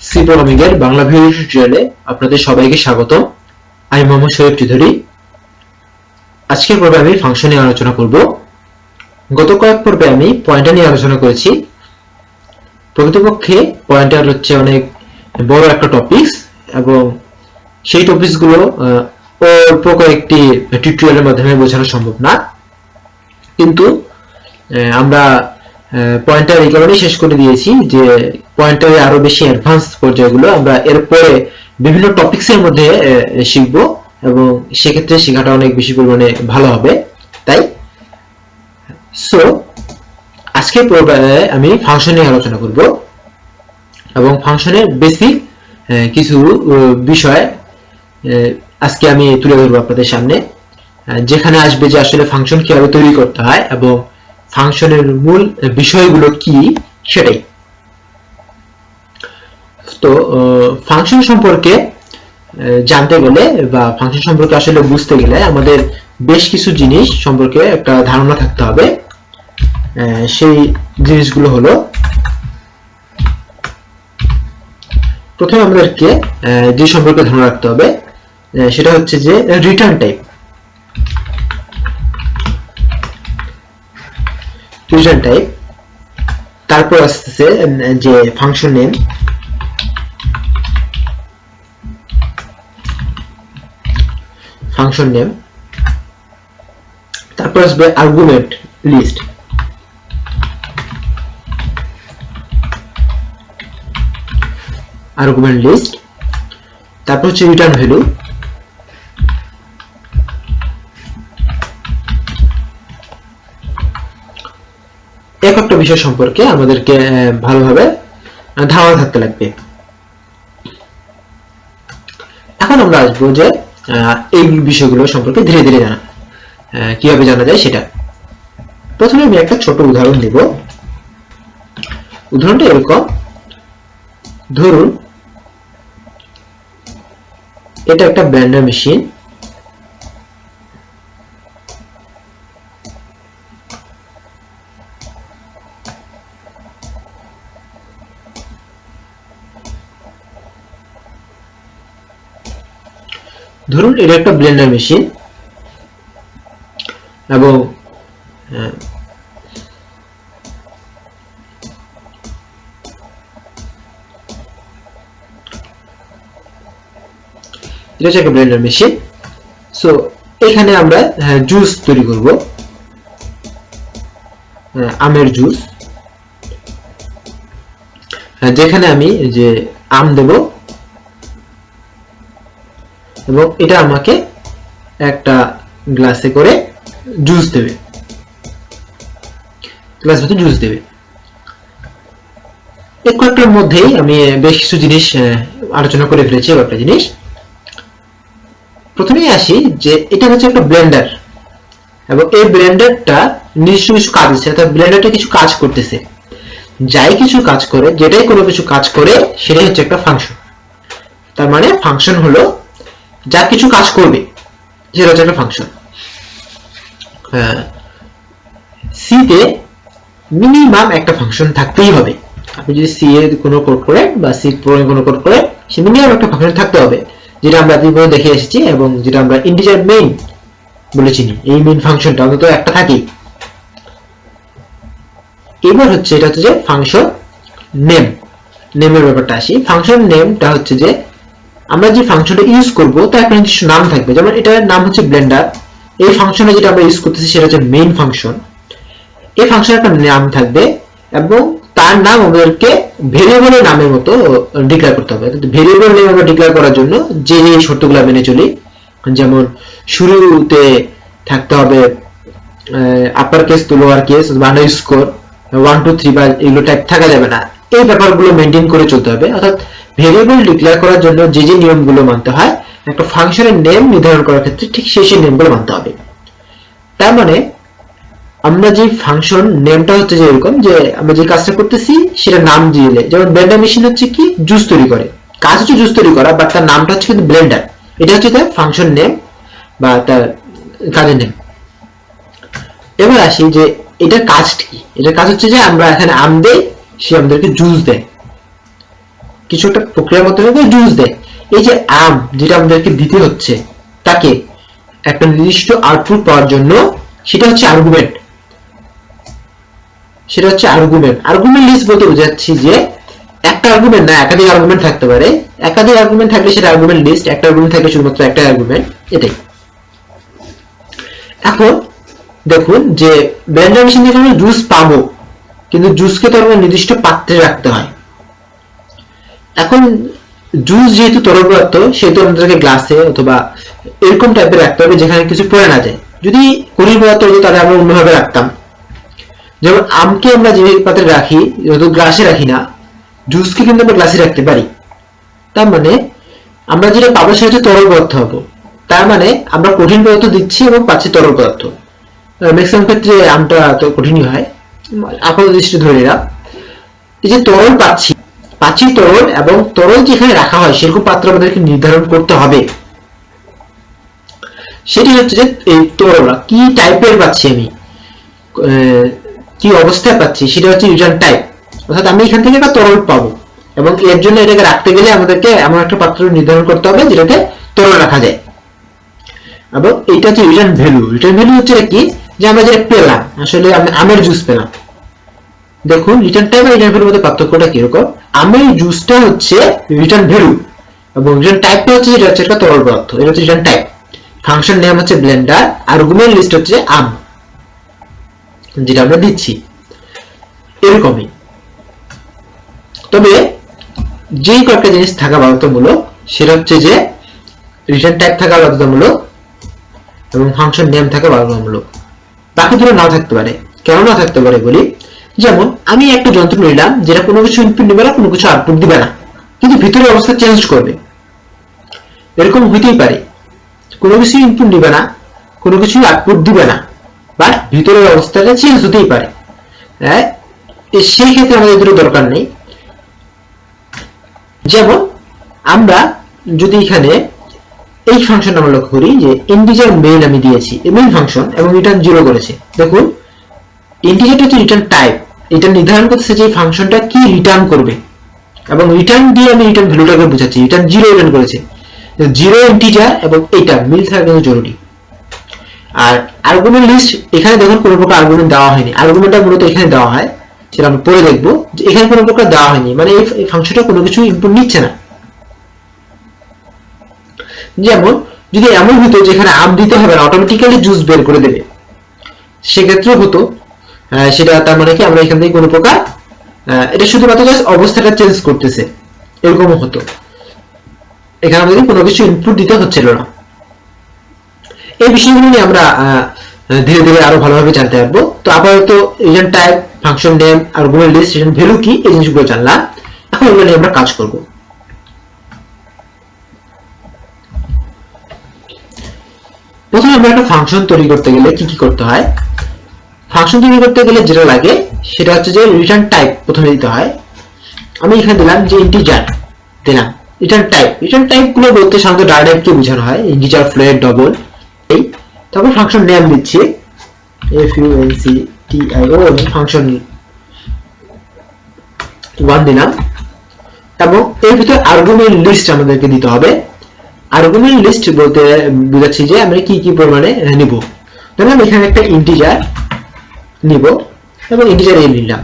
C Bangla video টিউটোরিয়ালে আপনাদের সবাইকে স্বাগতম আমি মোহাম্মদ শরীফ চৌধুরী। আজকের পর্বে আমি ফাংশন নিয়ে আলোচনা করব। গত কয়েক পর্বে আমি পয়েন্টার নিয়ে আলোচনা করেছি। প্রকৃতপক্ষে পয়েন্টার হচ্ছে অনেক বড় একটা টপিকস এবং সেই টপিকসগুলো আহ, অল্প কয়েকটি টিউটোরিয়ালের মাধ্যমে বোঝানো সম্ভব না। কিন্তু আমরা পয়েন্টার কারণেই শেষ করে দিয়েছি যে পয়েন্টারে আরও বেশি অ্যাডভান্স পর্যায়গুলো আমরা এরপরে বিভিন্ন টপিকস এর মধ্যে শিখব এবং সেক্ষেত্রে শেখাটা অনেক বেশি পরিমাণে ভালো হবে। তাই সো পর্বে আমি ফাংশন নিয়ে আলোচনা করব এবং ফাংশনের বেসিক কিছু বিষয় আজকে আমি তুলে ধরবো আপনাদের সামনে। যেখানে আসবে যে আসলে ফাংশন কীভাবে তৈরি করতে হয় এবং ফাংশনের মূল বিষয়গুলো কি সেটাই। তো ফাংশন সম্পর্কে জানতে গেলে বা ফাংশন সম্পর্কে আসলে বুঝতে গেলে আমাদের বেশ কিছু জিনিস সম্পর্কে একটা ধারণা থাকতে হবে। সেই জিনিসগুলো হলো, প্রথমে আমাদেরকে যে সম্পর্কে ধারণা রাখতে হবে সেটা হচ্ছে যে রিটার্ন টাইপ রিটার্ন টাইপ তারপর আসতেছে, যে ফাংশন নেম ফাংশন নেম তারপর আসবে আর্গুমেন্ট লিস্ট আর্গুমেন্ট লিস্ট তারপর হচ্ছে রিটার্ন ভ্যালু একটা বিষয় সম্পর্কে আমাদেরকে ভালোভাবে ধারণা থাকতে লাগবে। এখন আমরা আসব যে এই বিষয়গুলো সম্পর্কে ধীরে ধীরে জানা। কীভাবে জানা যায় সেটা। প্রথমে আমি একটা ছোট উদাহরণ দেব। উদাহরণটা এরকম। ধরুন, এটা একটা ব্লেন্ডার মেশিন। ধরুন এটা একটা ব্লেন্ডার মেশিন এবং এটা হচ্ছে একটা ব্লেন্ডার মেশিন সো এখানে আমরা জুস তৈরি করব। আমের জুস যেখানে আমি যে আম দেব এবং এটা আমাকে একটা গ্লাসে করে জুস দেবে। গ্লাস ভেতরে জুস দেবে। এই কয়েকটার মধ্যেই আমি বেশ কিছু জিনিস আলোচনা করে ফেলেছি একটা জিনিস। প্রথমেই আসি যে এটা হচ্ছে একটা ব্লেন্ডার এবং এই ব্লেন্ডারটা নিজস্ব কিছু কাজ আছে অর্থাৎ ব্লেন্ডারটা কিছু কাজ করতেছে। যাই কিছু কাজ করে, যেটাই কোনো কিছু কাজ করে, সেটাই হচ্ছে একটা ফাংশন তার মানে ফাংশন হলো যা কিছু কাজ করবে সেটা হচ্ছে একটা ফাংশন সিতে মিনিমাম একটা ফাংশন থাকতেই হবে। আপনি যদি সি এর কোনো কোড করেন বা সি প্রোগ্রামে কোনো কোড করেন সে মিনিমাম একটা ফাংশন থাকতে হবে, যেটা আমরা এতদিন দেখে এসেছি এবং যেটা আমরা ইন্টিজার মেইন বলে চিনি। এই মেইন ফাংশনটা অন্তত একটা থাকেই। এবার হচ্ছে এটা হচ্ছে যে ফাংশন নেম নেমের ব্যাপারটা আসি। ফাংশন নেমটা হচ্ছে যে আমরা যে ফাংশনটা ইউজ করব, তার একটা নির্দিষ্ট নাম থাকবে। যেমন এটার নাম হচ্ছে ব্লেন্ডার এই ফাংশনে যেটা আমরা ইউজ করতেছি, সেটা হচ্ছে মেইন ফাংশন এই ফাংশনের একটা নাম থাকবে এবং তার নাম আমাদেরকে ভেরিয়েবলের নামের মতো ডিক্লেয়ার করতে হবে। ভেরিয়েবল নেম আমরা ডিক্লেয়ার করার জন্য যে যে শর্তগুলো মেনে চলি। যেমন শুরুতে থাকতে হবে upper case to lower case বা স্কোর ওয়ান টু থ্রি বা এগুলো টাইপ থাকা যাবে না। এই ব্যাপারগুলো মেনটেন করে চলতে হবে। অর্থাৎ ভেরিয়েবল ডিক্লেয়ার করার জন্য যে যে নিয়মগুলো মানতে হয়, একটা ফাংশনের নেম নির্ধারণ করার ক্ষেত্রে ঠিক সেই সেই নিয়মগুলো মানতে হবে। তার মানে আমরা যে ফাংশন নেমটা হচ্ছে যে এরকম, যে আমরা যে কাজটা করতেছি সেটা নাম দিয়ে দেয়। যেমন ব্লেন্ডার মেশিন হচ্ছে কি? জুস তৈরি করে। কাজ হচ্ছে জুস তৈরি করা বাট তার নামটা হচ্ছে কিন্তু ব্লেন্ডার এটা হচ্ছে তার ফাংশন নেম বা তার কাজের নেম এবার আসি যে, এটার কাজ কি? এটার কাজ হচ্ছে যে আমরা এখানে আম দেই, সে আমাদেরকে জুস দেয়। কিছু একটা প্রক্রিয়ার মাধ্যমে জুস দেয়। এই যে আম যেটা আমাদেরকে দিতে হচ্ছে, তাকে একটা নির্দিষ্ট আউটপুট পাওয়ার জন্য, সেটা হচ্ছে আর্গুমেন্ট সেটা হচ্ছে আর্গুমেন্ট আর্গুমেন্ট লিস্ট বলতে বোঝাচ্ছি যে একটা আর্গুমেন্ট না, একাধিক আর্গুমেন্ট থাকতে পারে। একাধিক আর্গুমেন্ট থাকলে সেটা আর্গুমেন্ট লিস্ট একটা আর্গুমেন্ট থাকলে শুধুমাত্র একটা আর্গুমেন্ট এটাই। এখন দেখুন যে ব্লেন্ডার মেশিন থেকে আমরা জুস পাবো, কিন্তু জুসকে তো আমরা নির্দিষ্ট পাত্রে রাখতে হয়। এখন জুস যেহেতু তরল পদার্থ সেহেতু আমাদেরকে গ্লাসে অথবা এরকম টাইপের রাখতে হবে যেখানে কিছু পড়ে না যায়। যদি কঠিন পদার্থ হতো তাহলে আমরা অন্যভাবে রাখতাম। যেমন আমকে আমরা যে পাত্রে রাখি, যেহেতু গ্লাসে রাখি না জুসকে কিন্তু আমরা গ্লাসে রাখতে পারি। তার মানে আমরা যেটা পাবো সেটা হচ্ছে তরল পদার্থ হব। তার মানে আমরা কঠিন পদার্থ দিচ্ছি এবং পাচ্ছি তরল পদার্থ। ম্যাক্সিমাম ক্ষেত্রে আমটা তো কঠিনই হয়। আপাত দৃষ্টি ধরে নিলাম। এই যে তরল পাচ্ছি পাচ্ছি তরল এবং তরল যেখানে রাখা হয়, সেরকম পাত্র আমাদেরকে নির্ধারণ করতে হবে। সেটি হচ্ছে যে, এই তরল কি টাইপের পাচ্ছি আমি? কি অবস্থায় পাচ্ছি? সেটা হচ্ছে ইউজার টাইপ অর্থাৎ আমি এখান থেকে একটা তরল পাবো এবং এর জন্য এটাকে রাখতে গেলে আমাদেরকে এমন একটা পাত্র নির্ধারণ করতে হবে যেটাতে তরল রাখা যায়। এবং এইটা হচ্ছে রিটার্ন ভ্যালু রিটার্ন ভ্যালু হচ্ছে কি? যে আমরা যেটা পেলাম, আসলে আমি আমের জুস পেলাম। দেখুন রিটার্ন টাইম আর রিটার্ন ভ্যালুর মধ্যে পার্থক্যটা কীরকম? আমের জুসটা হচ্ছে রিটার্ন ভ্যালু এবং রিটার্ন টাইপটা হচ্ছে যেটা হচ্ছে একটা তরল পদার্থ, এটা হচ্ছে রিটার্ন টাইপ ফাংশন নেম হচ্ছে ব্লেন্ডার আর্গুমেন্ট লিস্ট হচ্ছে আম, যেটা আমরা দিচ্ছি। এরকমই। তবে যেই কয়েকটা জিনিস থাকা বাধ্যতামূলক, সেটা হচ্ছে যে রিটার্ন টাইপ থাকা বাধ্যতামূলক এবং ফাংশন নেম থাকা বাধ্যতামূলক। বাকি দুটো নাও থাকতে পারে। কেন না থাকতে পারে বলি? যেমন, আমি একটা যন্ত্র নিলাম, যেটা কোনো কিছু ইনপুট দিবে না, কোনো কিছু আউটপুট দিবে না। কিন্তু ভিতরের অবস্থা চেঞ্জ করবে। এরকম হইতেই পারে। কোনো কিছু ইনপুট দিবে না, কোনো কিছু আউটপুট দিবে না বাট ভিতরের অবস্থাটা চেঞ্জ হতেই পারে। হ্যাঁ? সেই ক্ষেত্রে আমাদের দরকার নেই। যেমন, আমরা যদি এখানে এই ফাংশন আমরা লক্ষ্য করি, যে ইন্টিজার মেইন আমি দিয়েছি মেইন ফাংশন এবং রিটার্ন জিরো করেছে। দেখুন ইন্টিজারটা হচ্ছে রিটার্ন টাইপ এটা নির্ধারণ করতেছে যে ফাংশনটা কি রিটার্ন করবে। এবং রিটার্ন দিয়ে আমি রিটার্ন ভ্যালুটাকে বোঝাচ্ছি। রিটার্ন জিরো রিটার্ন করেছে। জিরো ইন্টিজার এবং এটা মিল থাকা কিন্তু জরুরি। আর আর্গুমেন্ট লিস্ট এখানে দেখুন কোনো প্রকার আর্গুমেন্ট দেওয়া হয়নি। আর্গুমেন্টটা মূলত এখানে দেওয়া হয়। সেটা আমরা পরে দেখব যে এখানে কোনো প্রকার দেওয়া হয়নি। মানে এই ফাংশনটা কোনো কিছু ইনপুট নিচ্ছে না। যেমন যদি এমন হতো যেখানে আম দিতে হবে না অটোমেটিক্যালি জুস বের করে দেবে। সেক্ষেত্রে হতো সেটা তার মানে কি আমরা এখান থেকে কোনো প্রকার এটা শুধুমাত্র জাস্ট অবস্থাটা চেঞ্জ করতেছে। এরকমও হতো। এখানে আমাদের কোনো কিছু ইনপুট দিতে হচ্ছিল না। এই বিষয়গুলো নিয়ে আমরা ধীরে ধীরে আরও ভালোভাবে জানতে পারব। তো আপাতত return type function name argument list return value কি, এই জিনিসগুলো জানলাম। এখন এগুলো নিয়ে আমরা কাজ করব। প্রথমে আমরা একটা ফাংশন তৈরি করতে গেলে কি কি করতে হয়? ফাংশন তৈরি করতে গেলে যেটা লাগে, সেটা হচ্ছে যে রিটার্ন টাইপ প্রথমে দিতে হয়। আমি এখানে দিলাম যে ইন্টিজার দিলাম। রিটার্ন টাইপ রিটার্ন টাইপগুলো বলতে সাধারণত ডাটা কে বোঝানো হয় ইন্টিজার ফ্লোয়েড ডবল এই। তারপর ফাংশন নেম দিচ্ছি F U N C T I O function one দিলাম। এবং এর ভিতরে আর্গুমেন্ট লিস্ট আমাদেরকে দিতে হবে। আর্গুমেন্ট লিস্ট বলতে বোঝাচ্ছি যে আমরা কি কি পরিমাণে নিব। ধরুন এখানে একটা ইন্টিজার নিব এবং ইন্টিজার নিলাম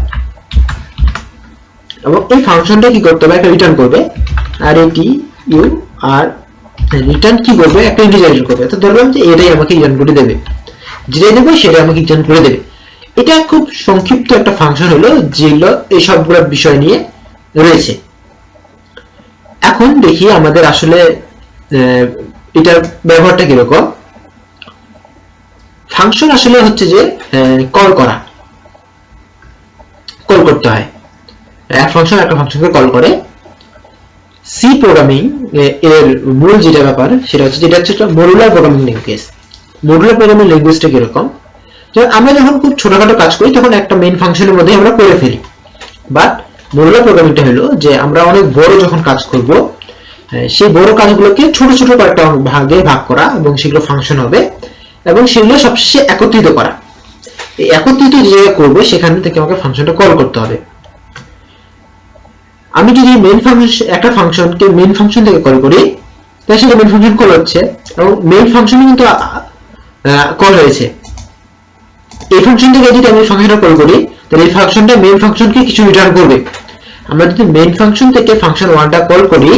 এবং এই ফাংশনটা কি করতে হবে? একটা রিটার্ন করবে। আর এটি ইউ আর রিটার্ন কি করবে একটা করবে। তো ধরলাম যে এটাই আমাকে রিটার্ন করে দেবে। যেটাই দেবে সেটা আমাকে রিটার্ন করে দেবে। এটা খুব সংক্ষিপ্ত একটা ফাংশন হলো, যেগুলো এই সবগুলো বিষয় নিয়ে রয়েছে। এখন দেখি আমাদের আসলে এটার ব্যবহারটা কীরকম। ফাংশন আসলে হচ্ছে যে কল করা। কল করতে হয়। এক ফাংশন একটা ফাংশনকে কল করে। সি প্রোগ্রামিং এর মূল যেটা ব্যাপার, সেটা হচ্ছে যেটা হচ্ছে modular programming language modular programming ল্যাঙ্গুয়েজটা কীরকম? যেমন আমরা যখন খুব ছোটখাটো কাজ করি, তখন একটা মেইন ফাংশনের মধ্যে আমরা করে ফেলি। বাট মডুলার প্রোগ্রামিংটা হলো যে, আমরা অনেক বড় যখন কাজ করব সেই বড় কাজগুলোকে ছোট ছোট কয়েকটা ভাগে ভাগ করা, এবং সেগুলো ফাংশন হবে। এবং সেগুলো সবশেষে একত্রিত করা। এই একত্রিত যে জায়গায় করব, সেখান থেকে আমাকে ফাংশনটা কল করতে হবে। আমি যদি মেইন ফাংশন একটা ফাংশনকে মেইন ফাংশন থেকে কল করি, তাহলে সেটা মেইন ফাংশন কল হচ্ছে এবং মেইন ফাংশনে কিন্তু কল হয়েছে এই ফাংশন থেকে যদি আমি ফাংশনটা কল করি, তাহলে এই ফাংশনটা মেইন ফাংশনকে কিছু রিটার্ন করবে। আমরা যদি মেইন ফাংশন থেকে ফাংশন ওয়ানটা কল করি,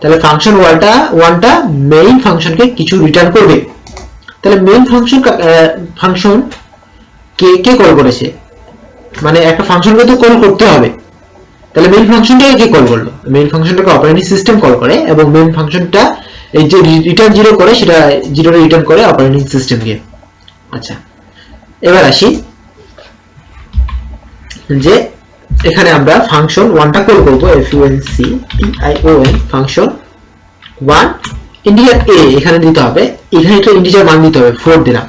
তাহলে ফাংশন ওয়ানটা ওয়ানটা মেইন ফাংশনকে কিছু রিটার্ন করবে। তাহলে মেইন ফাংশন ফাংশন কে কে কল করেছে? মানে একটা ফাংশনকে তো কল করতে হবে। তাহলে মেইন ফাংশনটাকে কে কল করল? মেইন ফাংশনটাকে অপারেটিং সিস্টেম কল করে এবং মেইন ফাংশনটা এই যে রিটার্ন জিরো করে, সেটা জিরো রিটার্ন করে অপারেটিং সিস্টেমকে আচ্ছা এবার আসি যে এখানে আমরা ফাংশন ওয়ানটা কল করব F U N C T I O N function one integer A এখানে দিতে হবে, এখানে একটা ইন্টিজার মান দিতে হবে ফোর দিলাম।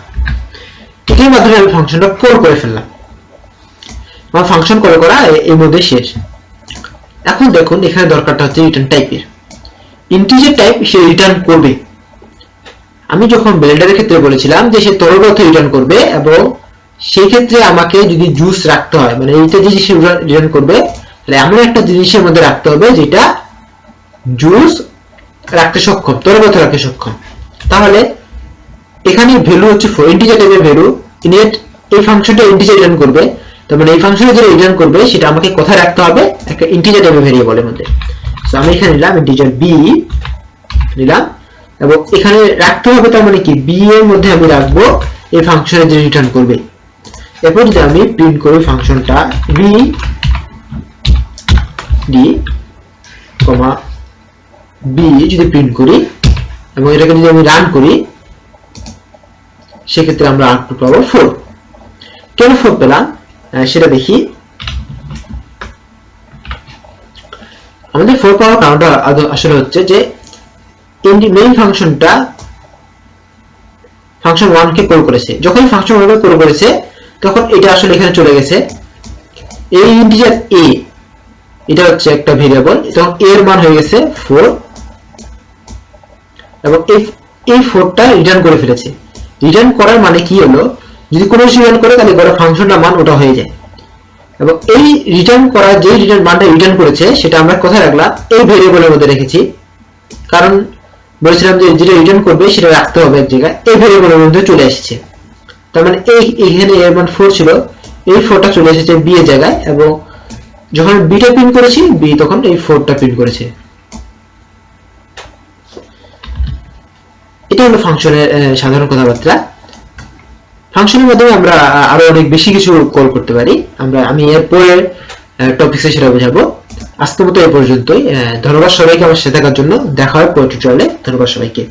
এটির মাধ্যমে আমি ফাংশনটা কল করে ফেললাম। আমার ফাংশন করা এ- এর মধ্যে শেষ। এখন দেখুন, এখানে দরকারটা হচ্ছে রিটার্ন টাইপের ইন্টিজার টাইপ সে রিটার্ন করবে। আমি যখন ব্লেন্ডারের ক্ষেত্রে বলেছিলাম যে সে তরল রিটার্ন করবে এবং সেই ক্ষেত্রে আমাকে যদি জুস রাখতে হয় মানে এইটা যদি সে রিটার্ন করবে, তাহলে এমন একটা জিনিসের মধ্যে রাখতে হবে যেটা জুস রাখতে সক্ষম তরল রাখতে সক্ষম। তাহলে, এখানে ভ্যালু হচ্ছে ফোর ইন্টিজার টাইপের ভ্যালু ইনিট এই ফাংশনটা ইন্টিজার রিটার্ন করবে। তার মানে এই ফাংশনে যেটা রিটার্ন করবে, সেটা আমাকে কোথায় রাখতে হবে? একটা ইন্টিজার টাইপের ভেরিয়েবলের মধ্যে। সো আমি এখানে নিলাম ইন্টিজার বি নিলাম, এবং এখানে রাখতে হবে তার মানে কি? বি এর মধ্যে আমি রাখব এই ফাংশনে যে রিটার্ন করবে। এরপর যদি আমি প্রিন্ট করি ফাংশনটা বি ডি কমা বি যদি প্রিন্ট করি এবং এটাকে যদি আমি রান করি, সেক্ষেত্রে আমরা আউটপুট পাবো ফোর কেন ফোর পেলাম? সেটা দেখি। আমাদের ফোর পাওয়ার কারণটা আসলে হচ্ছে যে মেইন ফাংশনটা ফাংশন ওয়ান কে কল করেছে। যখন ফাংশন ওয়ান কল করেছে, তখন এটা আসলে এখানে চলে গেছে। এই ইন্টিজার এ এটা হচ্ছে একটা ভেরিয়েবল তখন এর মান হয়ে গেছে ফোর এবং এই এই ফোরটা রিটার্ন করে ফেলেছে। রিটার্ন করার মানে কি হলো? যদি কোনো রিটার্ন করে, তাহলে গড়ে ফাংশনটা মান ওটা হয়ে যায়। এবং এই রিটার্ন করা যে রিটার্ন মানটা রিটার্ন করেছে, সেটা আমরা কোথায় রাখলাম? এই ভেরিয়েবলের মধ্যে রেখেছি। কারণ বলেছিলাম যে যেটা রিটার্ন করবে, সেটা রাখতে হবে এক জায়গায়। এই ভেরিয়েবলের মধ্যে চলে এসেছে। তার মানে এই এখানে এর মান ফোর ছিল। এই ফোরটা চলে এসেছে বি এর জায়গায় এবং যখন বিটা প্রিন্ট করেছি বি তখন এই ফোরটা প্রিন্ট করেছে। এটা হলো ফাংশনের সাধারণ কথাবার্তা। ফাংশনের মাধ্যমে আমরা আরও অনেক বেশি কিছু কল করতে পারি। আমরা, আমি এর পরের টপিক্সে সেটা বোঝাবো। আজকের মতো এ পর্যন্তই। ধন্যবাদ সবাইকে আমার সাথে থাকার জন্য। দেখা হয় পরে টিউটোরিয়ালে ধন্যবাদ সবাইকে।